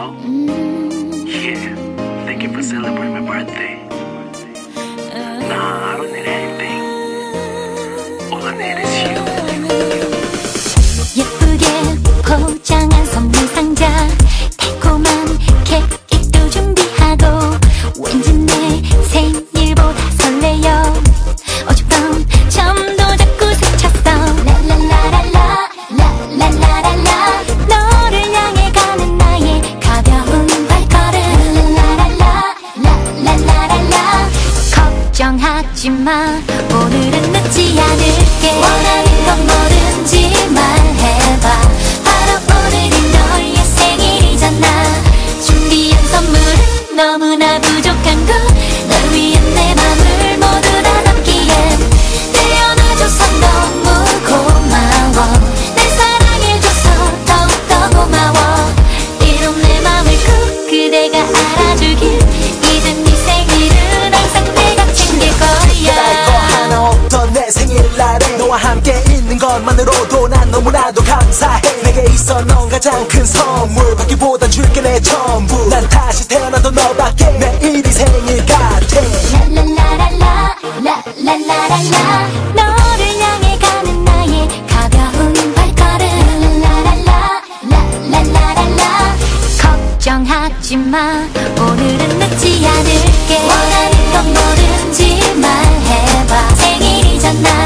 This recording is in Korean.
Yeah, thank you for celebrating my birthday. 하지 마 오늘은 늦지 않을게. 원하는 건 뭐든지 말 것만으로도 난 너무나도 감사해. 내게 있어 넌 가장 큰 선물. 받기보단 줄게 내 전부. 난 다시 태어나도 너밖에 매일이 생일 같아. 라라라라라. 걱정하지 마 오늘은 늦지 않을게. 원하는 건 뭐든지 말해봐. 생일이잖아